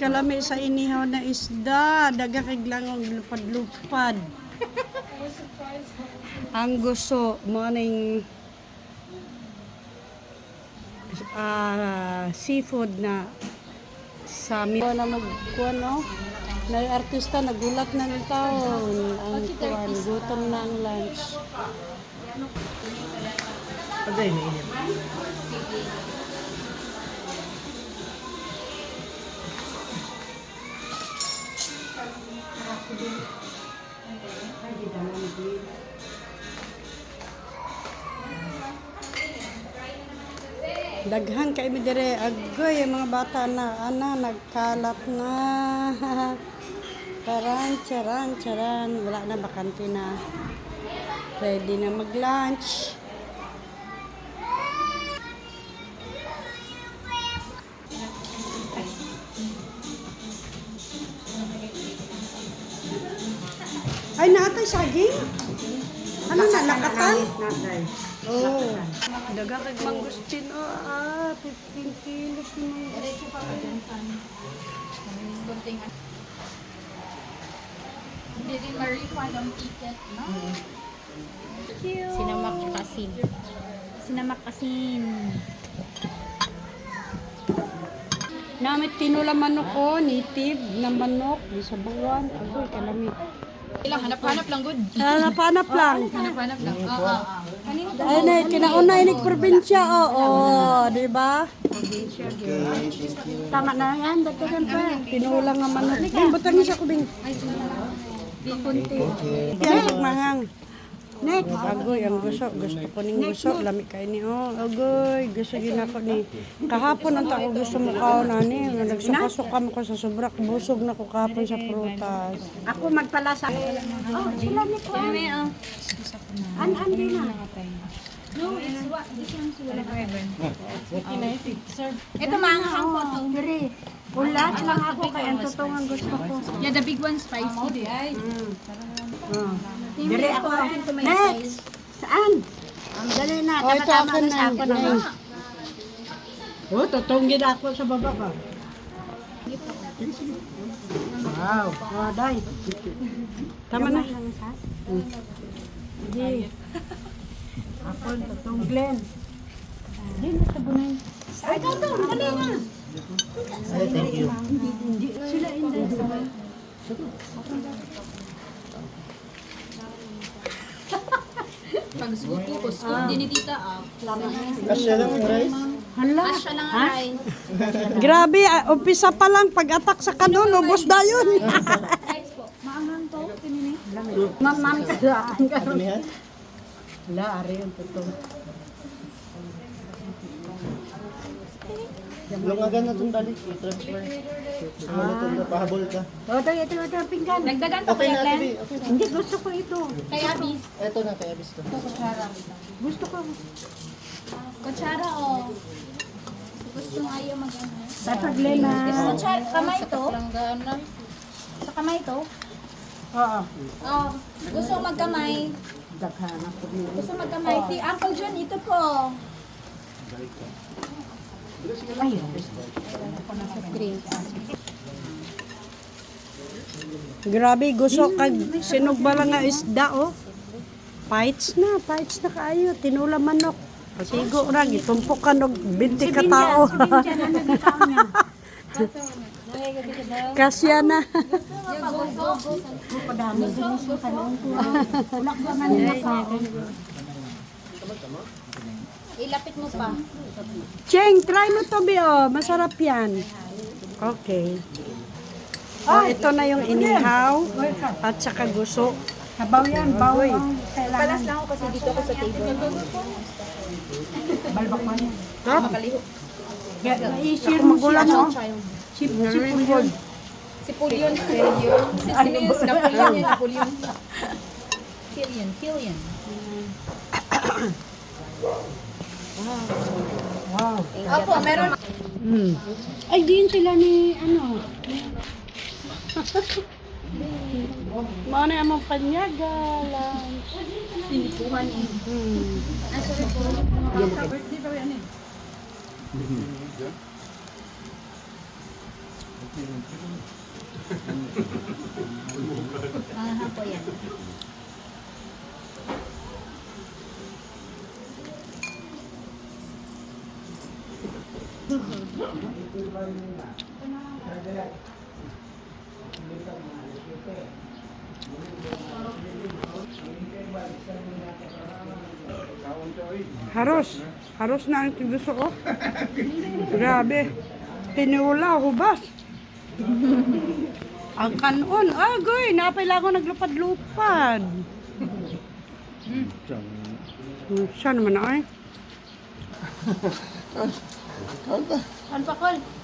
kalami sa inihaw na isda. Daga kay langong lupad-lupad. Ang gusto morning ah seafood na sa mi na magkuan no na artista nagulat na ng taon ang kuan gutom na ang lunch Pagay na init. Daghan kay mi dire agoy mga bata na ana nagkalat na. Charan, charan, charan. Wala na bakante na. Ready na mag-lunch. Ay, naatay saging? Ano na, lakatan? Oh. Daga kay mangustin. Ah, 15 kilos yung Hindi rin ma-refund ang ticket, no? Sinamak asin. Sinamak asin. Namit tinula manok ko, native na manok, di sa buwan. Ako, kalami. Ilang hanap-hanap lang, good. Hanap-hanap lang. Hanap-hanap lang. Oo, oo, oo. Kanino to? Ay, na, kinauna inig probinsya, oo, di ba? Tama na yan, dagdagan pa. Tinula nga manok. Bing, butang niya siya ko, Bing. Kunti. Yan, manghang. Next. Agoy, ang gusto. Gusto ko ning gusto. Lami kay ni. Oh, agoy. Gusto gina ko ni. Kahapon ang tako gusto mo kao na ni. Nagsuka-suka mo ko sa sobra. Busog na ko kahapon sa prutas. Ako magpalasa. Oh, sila ni ko. May oh. An, an, din na. No, it's what? This one's wala. Ito manghang po to. Diri. Ulat lang ako kay ang totoong gusto ko. Yeah, the big one spicy. Di ay. Diri ako. Next. Saan? Ang dali na. Oh, ako na. Ako na. Oh, totoong gina ako sa baba ka. Wow. Oh, day. Tama na. Hmm. Hindi. Ako, totoong Glenn. Hindi na tabunan. Ay, ikaw to. Dali na. Thank you. Sila hindi. Pag suko ko, scoop din ni tita. Ah. Kasya lang ang rice. Hala. Asya lang ang rice. Grabe, ah, umpisa pa lang pag-atak sa kanon, ubos na yun. Rice po. Maanghang to. Tinini. Mamam ka saan ka. Wala, ari yung totoo. Lungagan na itong dali. I-transfer. Wala itong napahabol ka. Ito, ito, ito, pinggan. Dagdagan to Okay kaya na, Glenn. Tibi. Okay na. Hindi, gusto ko ito. Kaya bis. Ito na, kaya bis to. Gusto ko. Kutsara o. Gusto mo ayaw mag-ano. Dapat Lena. Kutsara, kamay to. Sa kamay to. Oo. Oh, gusto mo magkamay. Daghan ako niyo. Gusto magkamay. Ti, Uncle John, ito po. Ayun. Grabe, gusto kag sinugba lang nga isda, oh. Fights na, fights na kaayo. Tinula manok. Sigo ra, gitumpok ka nog 20 ka tao. Kasya na. Ilapit mo pa. Cheng, try mo to, Bi, oh. Masarap yan. Okay. Oh, ito na yung inihaw at saka guso. Sabaw yan, bawoy. Palas lang ako kasi dito ako sa table. Balbak man yan. I-share mo gulang, no? Chip, chip yun. Si Pulyon. Si Pulyon. Si Sirius. Napoleon yan. Napoleon. Killian. Killian. Opo, meron. Mm. Ay, diyan sila ni, ano? Mga na panyaga, lunch. Sinikuhan eh. Hmm. Ah, sorry po. Aha po yan. Haros. Haros na ang gusto ko. Grabe. Tinula, hubas. ang kanon. Agoy, napay ko naglupad-lupad. Siya naman ay. Ano pa, Col?